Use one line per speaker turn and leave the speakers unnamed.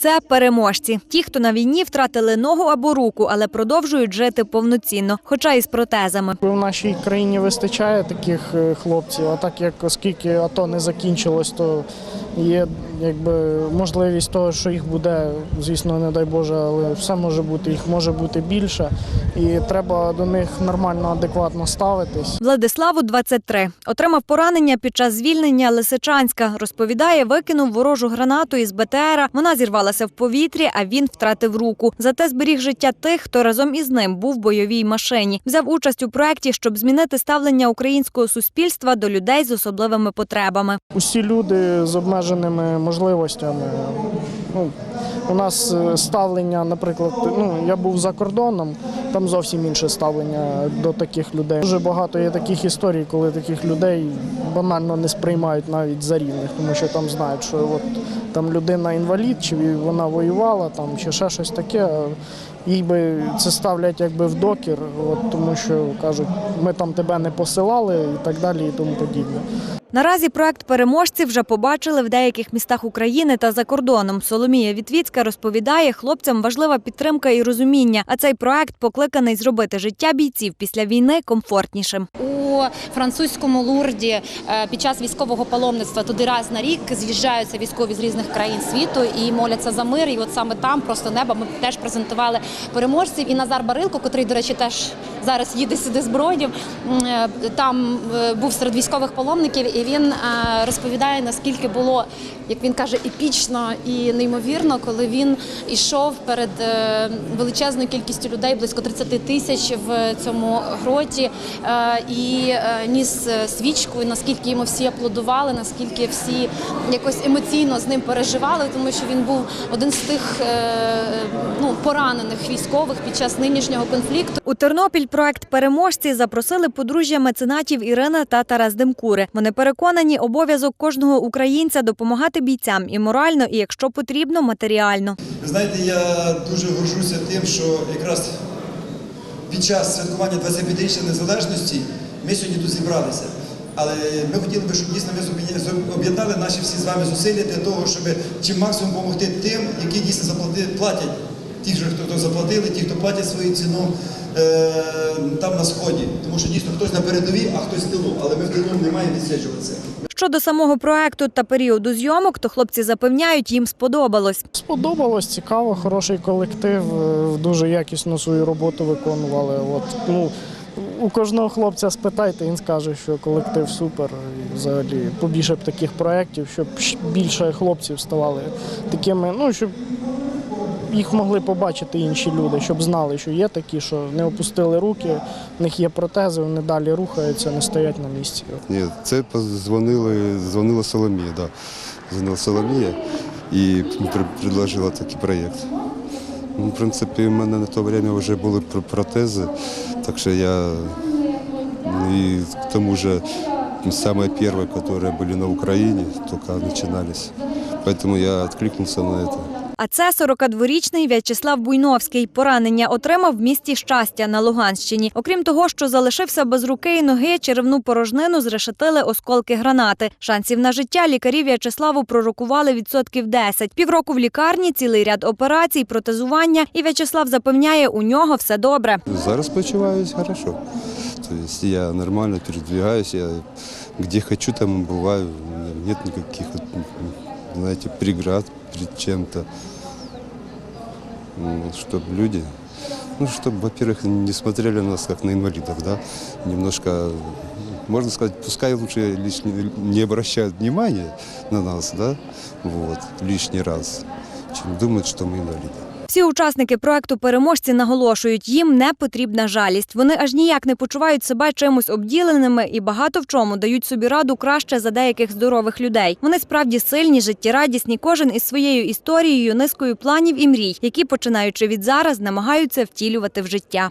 Це переможці. Ті, хто на війні втратили ногу або руку, але продовжують жити повноцінно, хоча і з протезами.
В нашій країні вистачає таких е, хлопців, а так як оскільки АТО не закінчилось, то є якби можливість того, що їх буде, звісно, не дай Боже, але все може бути, їх може бути більше, і треба до них нормально, адекватно ставитись.
Владиславу 23. Отримав поранення під час звільнення Лисичанська. Розповідає, викинув ворожу гранату із БТРа. Вона зірвалася в повітрі, а він втратив руку. Зате зберіг життя тих, хто разом із ним був в бойовій машині. Взяв участь у проєкті, щоб змінити ставлення українського суспільства до людей з особливими потребами.
Усі люди з обмеженими можливостями. Ну, у нас е, ставлення, наприклад, ну я був за кордоном, там зовсім інше ставлення до таких людей. Дуже багато є таких історій, коли таких людей банально не сприймають навіть за рівних, тому що там знають, що от там людина інвалід, чи вона воювала, там чи ще щось таке. Їй би це ставлять якби в докір, от, тому що кажуть, ми там тебе не посилали і так далі, і тому подібне.
Наразі проект переможці вже побачили в деяких містах України та за кордоном. Соломія Вітвіцька розповідає, хлопцям важлива підтримка і розуміння. А цей проект покликаний зробити життя бійців після війни комфортнішим.
Французькому лурді е, під час військового паломництва туди раз на рік з'їжджаються військові з різних країн світу і моляться за мир. І от саме там, просто неба, ми теж презентували переможців. І Назар Барилко, котрий, до речі, теж зараз їде сюди з Бродів. е, Там е, був серед військових паломників, і він розповідає, наскільки було, як він каже, епічно і неймовірно, коли він йшов перед величезною кількістю людей, близько 30 тисяч в цьому гроті, і е, ніс е, свічку, і наскільки йому всі аплодували, наскільки всі якось емоційно з ним переживали, тому що він був один з тих е, ну, поранених військових під час нинішнього конфлікту.
У Тернопіль проект переможці запросили подружжя меценатів Ірина та Тарас Демкури. Вони переконані, обов'язок кожного українця допомагати бійцям і морально, і якщо потрібно, матеріально.
Ви знаєте, я дуже горжуся тим, що якраз під час святкування 25-річчя незалежності ми сьогодні тут зібралися. Але ми хотіли би, щоб дійсно ми об'єднали наші всі з вами зусилля для того, щоб чим максимум допомогти тим, які дійсно заплати, платять. Ті, хто, хто заплатили, ті, хто платять свою ціну е, там на сході. Тому що дійсно хтось на передовій, а хтось в тилу. Але ми в тилу не маємо відсвячуватися.
Щодо самого проекту та періоду зйомок, то хлопці запевняють, їм сподобалось.
Сподобалось, цікаво, хороший колектив, е, дуже якісно свою роботу виконували. От, ну, у кожного хлопця спитайте, він скаже, що колектив супер. І взагалі побільше б таких проєктів, щоб більше хлопців ставали такими, ну, щоб їх могли побачити інші люди, щоб знали, що є такі, що не опустили руки, в них є протези, вони далі рухаються, не стоять на місці.
Ні, це позвонили, дзвонила Соломія, да. Дзвонила Соломія і предложила такий проєкт. Ну, в принципі, в мене на то время вже були пр- протези, так що я ну, и к тому же самые первые, которые были на Украине, только начинались. Поэтому я откликнулся на это.
А це 42-річний В'ячеслав Буйновський. Поранення отримав в місті щастя на Луганщині. Окрім того, що залишився без руки і ноги, черевну порожнину зрешетили осколки гранати. Шансів на життя лікарі В'ячеславу пророкували відсотків 10. Півроку в лікарні, цілий ряд операцій, протезування. І В'ячеслав запевняє, у нього все добре.
Зараз почуваюсь хорошо. То я нормально передвигаюсь, я где хочу, там и бываю. Нет никаких, знаете, преград перед чем-то. Чтобы люди, ну, чтобы, во-первых, не смотрели на нас как на инвалидов, да, немножко, можно сказать, пускай лучше лишний, не обращают внимания на нас, да, вот, лишний раз, чем думают, что мы инвалиды.
Всі учасники проекту переможці наголошують, їм не потрібна жалість. Вони аж ніяк не почувають себе чимось обділеними і багато в чому дають собі раду краще за деяких здорових людей. Вони справді сильні, життєрадісні, кожен із своєю історією, низкою планів і мрій, які починаючи від зараз намагаються втілювати в життя.